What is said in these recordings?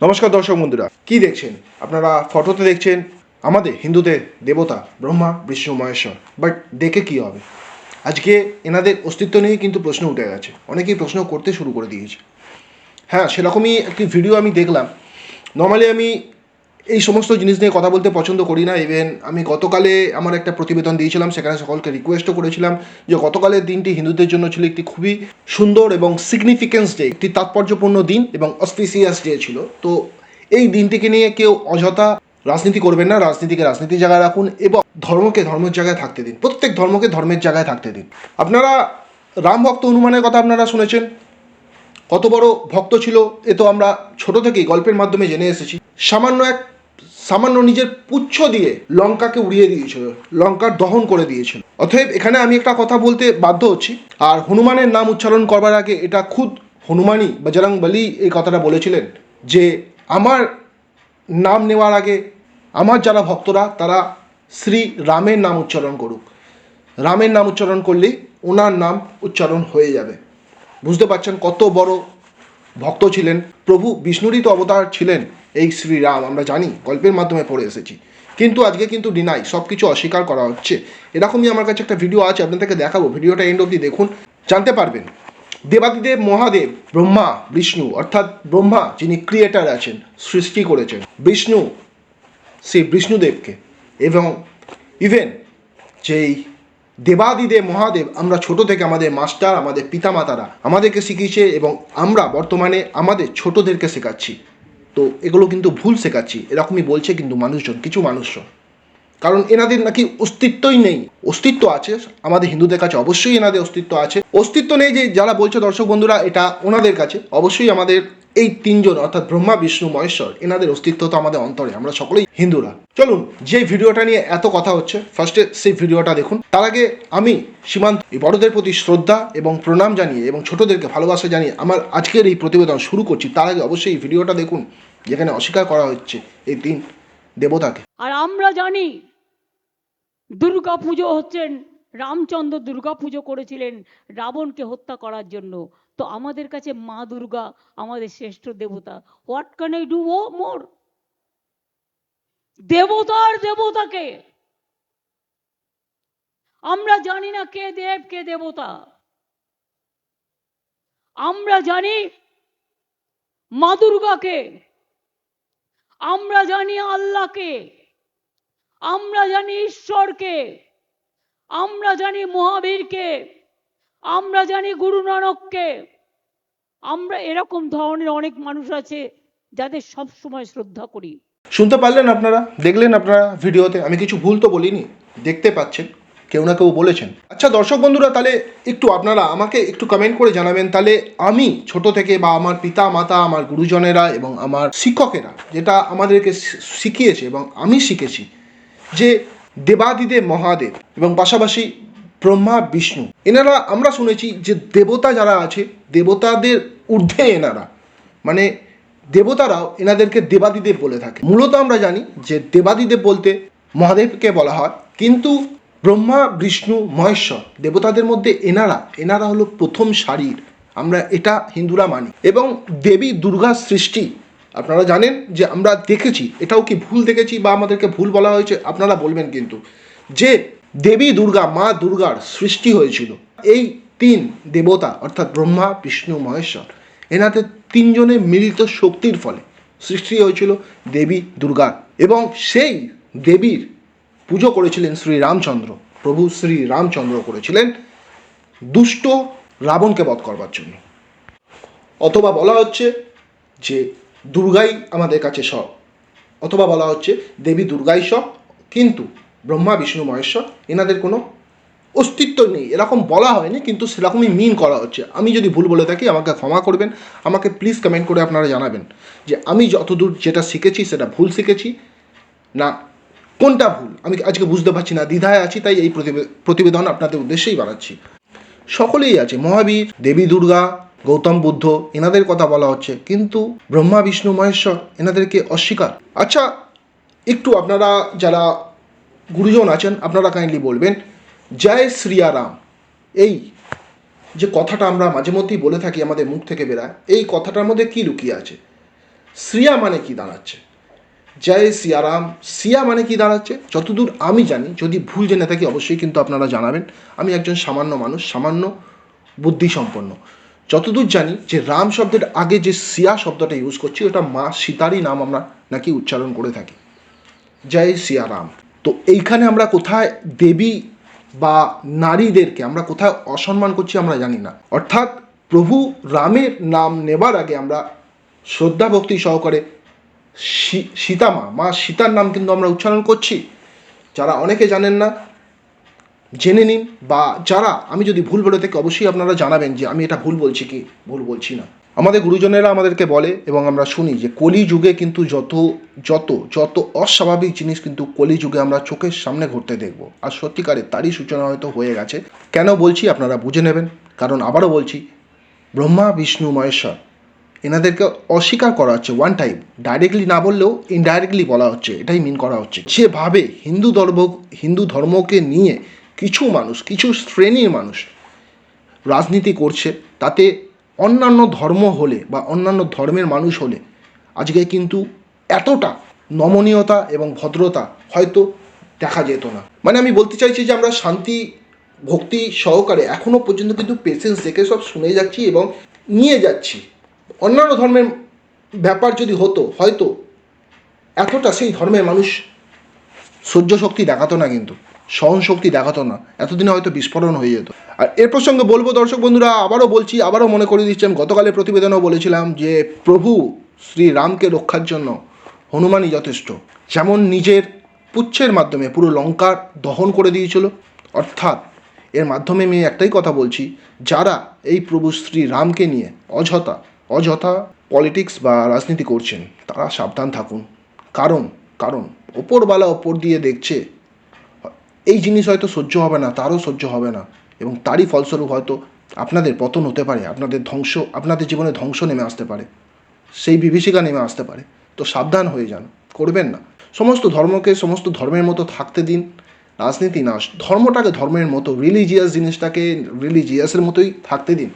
নমস্কার দর্শক বন্ধুরা, কি দেখছেন? আপনারা ফটোতে দেখছেন আমাদের হিন্দুদের দেবতা, ব্রহ্মা, বিষ্ণু, মহেশ্বর। বাট দেখে কি হবে? আজকে এনাদের অস্তিত্ব নিয়ে কিন্তু প্রশ্ন উঠে গেছে। অনেকেই প্রশ্ন করতে শুরু করে দিয়েছে। হ্যাঁ সেরকমই একটি ভিডিও আমি দেখলাম। নর্মালি আমি এই সমস্ত জিনিস নিয়ে কথা বলতে পছন্দ করি না ইভেন আমি গতকালে আমার একটা প্রতিবেদন দিয়েছিলাম, সেখানে সকলকে রিকোয়েস্টও করেছিলাম যে গতকালের দিনটি হিন্দুদের জন্য ছিল একটি খুবই সুন্দর এবং সিগনিফিকেন্স ডে একটি তাৎপর্যপূর্ণ দিন এবং অসপিসিয়াস ডে ছিল। তো এই দিনটিকে নিয়ে কেউ অযথা রাজনীতি করবেন না, রাজনীতিকে রাজনীতির জায়গায় রাখুন এবং ধর্মকে ধর্মের জায়গায় থাকতে দিন, প্রত্যেক ধর্মকে ধর্মের জায়গায় থাকতে দিন। আপনারা রাম ভক্ত হনুমানের কথা আপনারা শুনেছেন, কত বড় ভক্ত ছিল এ তো আমরা ছোট থেকেই গল্পের মাধ্যমে জেনে এসেছি। সামান্য এক সামান্য নিজের পুচ্ছ দিয়ে লঙ্কাকে উড়িয়ে দিয়েছিল, লঙ্কার দহন করে দিয়েছিল। অতএব এখানে আমি একটা কথা বলতে বাধ্য হচ্ছি। আর হনুমানের নাম উচ্চারণ করবার আগে এটা খুদ হনুমানই বজরং বলি এই কথাটা বলেছিলেন যে আমার নাম নেওয়ার আগে আমার যারা ভক্তরা, তারা শ্রী রামের নাম উচ্চারণ করুক। রামের নাম উচ্চারণ করলেই ওনার নাম উচ্চারণ হয়ে যাবে। বুঝতে পারছেন কত বড় ভক্ত ছিলেন, প্রভু বিষ্ণুরই তো অবতার ছিলেন, এই শ্রীরাম, আমরা জানি, গল্পের মাধ্যমে পড়ে এসেছি। কিন্তু আজকে কিন্তু ডিনাই সব কিছু অস্বীকার করা হচ্ছে। এরকমই আমার কাছে একটা ভিডিও আছে, আপনাদেরকে দেখাবো। ভিডিওটা এন্ড অবধি দেখুন, জানতে পারবেন। দেবাদিদেব মহাদেব, ব্রহ্মা, বিষ্ণু, অর্থাৎ ব্রহ্মা, যিনি ক্রিয়েটার আছেন, সৃষ্টি করেছেন, বিষ্ণু সেই বিষ্ণুদেবকে। এবং ইভেন যেই দেবাদিদেব মহাদেব, আমরা ছোট থেকে আমাদের মাস্টার, আমাদের পিতামাতারা আমাদেরকে শিখিয়েছে এবং আমরা বর্তমানে আমাদের ছোটদেরকে শেখাচ্ছি। তো এগুলো কিন্তু ভুল শেখাচ্ছি, এরকমই বলছে কিন্তু মানুষজন, কিছু মানুষজন। কারণ এনাদের নাকি অস্তিত্বই নেই। অস্তিত্ব আছে, আমাদের হিন্দুদের কাছে অবশ্যই এনাদের অস্তিত্ব আছে। অস্তিত্ব নেই যে যারা বলছে দর্শক বন্ধুরা, এটা ওনাদের কাছে। অবশ্যই আমাদের এই তিনজন, অর্থাৎ ব্রহ্মা, বিষ্ণু, মহেশ্বর, এনাদের অস্তিত্ব তো আমাদের অন্তরে, আমরা সকলেই হিন্দুরা। চলুন যে ভিডিওটা নিয়ে এত কথা হচ্ছে ফার্স্টে সেই ভিডিওটা দেখুন। তার আগে আমি সীমান্ত বড়দের প্রতি শ্রদ্ধা এবং প্রণাম জানিয়ে এবং ছোটদেরকে ভালোবাসা জানিয়ে আমার আজকের এই প্রতিবেদন শুরু করছি। তার আগে অবশ্যই এই ভিডিওটা দেখুন, যেখানে অস্বীকার করা হচ্ছে এই তিন দেবতাকে। আর আমরা জানি, দুর্গা পুজো হচ্ছেন রামচন্দ্র দুর্গা পুজো করেছিলেন রাবণকে হত্যা করার জন্য। তো আমাদের কাছে মা দুর্গা, আমাদের শ্রেষ্ঠ দেবতা, what can I do oh more? দেবতার দেবতাকে। আমরা জানি না কে দেব, কে দেবতা। আমরা জানি মা দুর্গাকে। আমরা জানি আল্লাহকে। আমরা জানি ঈশ্বরকে। আমরা জানি মহাবীরকে, আমরা জানি গুরু নানককে। আমরা এরকম ধরনের অনেক মানুষ আছে যাদের সব সময় শ্রদ্ধা করি। শুনতে পারলেন আপনারা? দেখলেন আপনারা ভিডিওতে? আমি কিছু ভুল তো বলিনি। দেখতে পাচ্ছেন। কেউ না কেউ বলেছেন। আচ্ছা দর্শক বন্ধুরা, তাহলে একটু আপনারা আমাকে একটু কমেন্ট করে জানাবেন। তাহলে আমি ছোট থেকে বা আমার পিতা, মাতা, আমার গুরুজনেরা এবং আমার শিক্ষকেরা, যেটা আমাদেরকে শিখিয়েছে এবং আমি শিখেছি, যে দেবাদিদেব মহাদেব এবং পাশাপাশি ব্রহ্মা, বিষ্ণু। এনারা, আমরা শুনেছি যে দেবতা যারা আছে, দেবতাদের ঊর্ধ্বে এনারা। মানে দেবতারাও এনাদেরকে দেবাদিদেব বলে থাকে। মূলত আমরা জানি যে দেবাদিদেব বলতে মহাদেবকে বলা হয়। কিন্তু ব্রহ্মা, বিষ্ণু, মহেশ্বর দেবতাদের মধ্যে এনারা এনারা হলো প্রথম শারীর আমরা এটা হিন্দুরা মানি। এবং দেবী দুর্গার সৃষ্টি আপনারা জানেন যে আমরা দেখেছি, এটাও কি ভুল দেখেছি বা আমাদেরকে ভুল বলা হয়েছে? আপনারা বলবেন কিন্তু। যে দেবী দুর্গা, মা দুর্গার সৃষ্টি হয়েছিল, এই তিন দেবতা, অর্থাৎ ব্রহ্মা, বিষ্ণু, মহেশ্বর এনাতে তিনজনের মিলিত শক্তির ফলে সৃষ্টি হয়েছিল দেবী দুর্গার এবং সেই দেবীর পুজো করেছিলেন শ্রী রামচন্দ্র। প্রভু শ্রী রামচন্দ্র করেছিলেন দুষ্ট রাবণকে বধ করবার জন্য। অথবা বলা হচ্ছে যে দুর্গাই আমাদের কাছে সব। অথবা বলা হচ্ছে দেবী দুর্গাই সব, কিন্তু ব্রহ্মা, বিষ্ণু, মহেশ্বর এনাদের কোনো অস্তিত্ব নেই। এরকম বলা হয়নি, কিন্তু সেরকমই মিন করা হচ্ছে। আমি যদি ভুল বলে থাকি, আমাকে ক্ষমা করবেন। আমাকে প্লিজ কমেন্ট করে আপনারা জানাবেন যে আমি যতদূর যেটা শিখেছি, সেটা ভুল শিখেছি। না, কোনটা ভুল? আমি আজকে বুঝতে পারছি না, দ্বিধায় আছি, তাই এই প্রতিবে- প্রতিবেদন আপনাদের উদ্দেশ্যেই বানাচ্ছি। সকলেই আছে, মহাবীর, দেবী দুর্গা গৌতম বুদ্ধ এনাদের কথা বলা হচ্ছে, কিন্তু ব্রহ্মা, বিষ্ণু, মহেশ্বর এনাদেরকে অস্বীকার। আচ্ছা একটু আপনারা যারা গুরুজন আছেন, আপনারা কাইন্ডলি বলবেন, জয় শ্রিয়ারাম। এই যে কথাটা আমরা মাঝে মধ্যেই বলে থাকি আমাদের মুখ থেকে বেরায়, এই কথাটার মধ্যে কি লুকিয়ে আছে? শ্রিয়া মানে কি দাঁড়াচ্ছে? জয় সিয়ারাম সিয়া মানে কি দাঁড়াচ্ছে? যতদূর আমি জানি, যদি ভুল জেনে থাকি অবশ্যই কিন্তু আপনারা জানাবেন। আমি একজন সামান্য মানুষ, সামান্য বুদ্ধিসম্পন্ন। যতদূর জানি যে রাম শব্দের আগে যে সিয়া শব্দটা ইউজ করছি, ওটা মা সীতারই নাম আমরা নাকি উচ্চারণ করে থাকি। জয় সিয়ারাম তো এইখানে আমরা কোথায় দেবী বা নারীদেরকে আমরা কোথায় অসম্মান করছি আমরা জানি না। অর্থাৎ প্রভু রামের নাম নেবার আগে আমরা শ্রদ্ধা ভক্তি সহকারে সীতামা মা সীতার নাম কিন্তু আমরা উচ্চারণ করছি। যারা অনেকে জানেন না জেনে নিন বা যারা, আমি যদি ভুল বলে থাকি, অবশ্যই আপনারা জানাবেন যে আমি এটা ভুল বলছি কি, ভুল বলছি না। আমাদের গুরুজনেরা আমাদেরকে বলে এবং আমরা শুনি যে কলি যুগে কিন্তু যত যত যত অস্বাভাবিক জিনিস কিন্তু কলি যুগে আমরা চোখের সামনে ঘটতে দেখব। আর সত্যিকারে তারই সূচনা হয়তো হয়ে গেছে। কেন বলছি আপনারা বুঝে নেবেন। কারণ আবারও বলছি, ব্রহ্মা, বিষ্ণু, মহেশ্বর, এনাদেরকে অস্বীকার করা হচ্ছে ওয়ান টাইম ডাইরেক্টলি না বললেও ইনডাইরেক্টলি বলা হচ্ছে। এটাই মিন করা হচ্ছে। যেভাবে হিন্দু ধর্ম, হিন্দু ধর্মকে নিয়ে কিছু মানুষ, কিছু শ্রেণির মানুষ রাজনীতি করছে, তাতে অন্যান্য ধর্ম হলে বা অন্যান্য ধর্মের মানুষ হলে আজকে কিন্তু এতটা নমনীয়তা এবং ভদ্রতা হয়তো দেখা যেত না। মানে আমি বলতে চাইছি যে আমরা শান্তি, ভক্তি সহকারে এখনও পর্যন্ত কিন্তু পেশেন্স দেখে সব শুনে যাচ্ছি এবং নিয়ে যাচ্ছি। অন্যান্য ধর্মের ব্যাপার যদি হতো, হয়তো এতটা সেই ধর্মের মানুষ সহ্য শক্তি দেখাতো না কিন্তু। সহন শক্তি দেখাতো না। এতদিনে হয়তো বিস্ফোরণ হয়ে যেত। আর এর প্রসঙ্গে বলব, দর্শক বন্ধুরা, আবারও বলছি, আবারও মনে করে দিচ্ছি, আমি গতকালের প্রতিবেদনেও বলেছিলাম যে প্রভু শ্রীরামকে রক্ষার জন্য হনুমানই যথেষ্ট। যেমন নিজের পুচ্ছের মাধ্যমে পুরো লঙ্কার দহন করে দিয়েছিল। অর্থাৎ এর মাধ্যমে আমি একটাই কথা বলছি, যারা এই প্রভু শ্রী রামকে নিয়ে অযথা অযথা পলিটিক্স বা রাজনীতি করছেন, তারা সাবধান থাকুন। কারণ কারণ ওপরবালা ওপর দিয়ে দেখছে এই জিনিস হয়তো সহ্য হবে না, তারও সহ্য হবে না। এবং তারই ফলস্বরূপ হয়তো আপনাদের পতন হতে পারে, আপনাদের ধ্বংস, আপনাদের জীবনে ধ্বংস নেমে আসতে পারে। সেই বিভীষিকা নেমে আসতে পারে। তো সাবধান হয়ে যান, করবেন না। সমস্ত ধর্মকে, সমস্ত ধর্মের মতো থাকতে দিন, রাজনীতি না ধর্মটাকে ধর্মের মতো রিলিজিয়াস জিনিসটাকে রিলিজিয়াসের মতোই থাকতে দিন,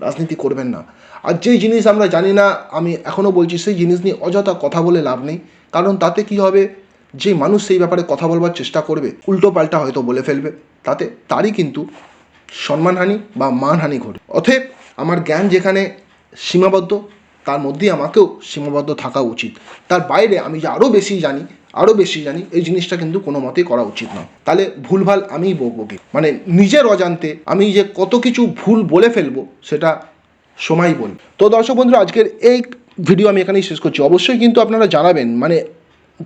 রাজনীতি করবেন না। আর যেই জিনিস আমরা জানি না, আমি এখনও বলছি, সেই জিনিস নিয়ে অযথা কথা বলে লাভ নেই। কারণ তাতে কি হবে? যে মানুষ সেই ব্যাপারে কথা বলবার চেষ্টা করবে, উল্টো পাল্টা হয়তো বলে ফেলবে। তাতে তারই কিন্তু সম্মানহানি বা মানহানি ঘটে। অতএব আমার জ্ঞান যেখানে সীমাবদ্ধ, তার মধ্যেই আমাকেও সীমাবদ্ধ থাকা উচিত। তার বাইরে আমি যে আরও বেশি জানি আরও বেশি জানি, এই জিনিসটা কিন্তু কোনো মতেই করা উচিত না তাহলে ভুলভাল আমিই বকবো কি? মানে নিজের অজান্তে আমি যে কত কিছু ভুল বলে ফেলব, সেটা সময় বল। তো দর্শক বন্ধুরা, আজকের এই ভিডিও আমি এখানেই শেষ করছি। অবশ্যই কিন্তু আপনারা জানাবেন মানে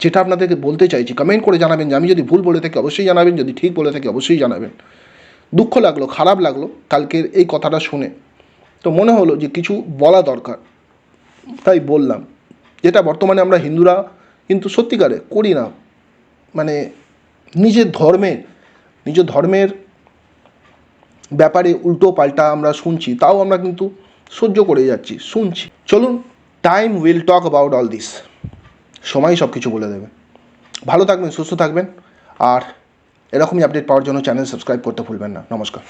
যেটা আপনাদেরকে বলতে চাইছি কমেন্ট করে জানাবেন যে আমি যদি ভুল বলে থাকি অবশ্যই জানাবেন, যদি ঠিক বলে থাকি অবশ্যই জানাবেন। দুঃখ লাগল, খারাপ লাগল, কালকের এই কথাটা শুনে। তো মনে হলো যে কিছু বলা দরকার। তাই বললাম, যেটা বর্তমানে আমরা হিন্দুরা কিন্তু সত্যিকারে করি না। মানে নিজের ধর্মের নিজ ধর্মের ব্যাপারে উল্টো পাল্টা আমরা শুনছি, তাও আমরা কিন্তু সহ্য করে যাচ্ছি, শুনছি। চলুন time will talk about all this সময় সব কিছু বলে দেবে। ভালো থাকবেন, সুস্থ থাকবেন, আর এরকমই আপডেট পাওয়ার জন্য চ্যানেল সাবস্ক্রাইব করতে ভুলবেন না। নমস্কার।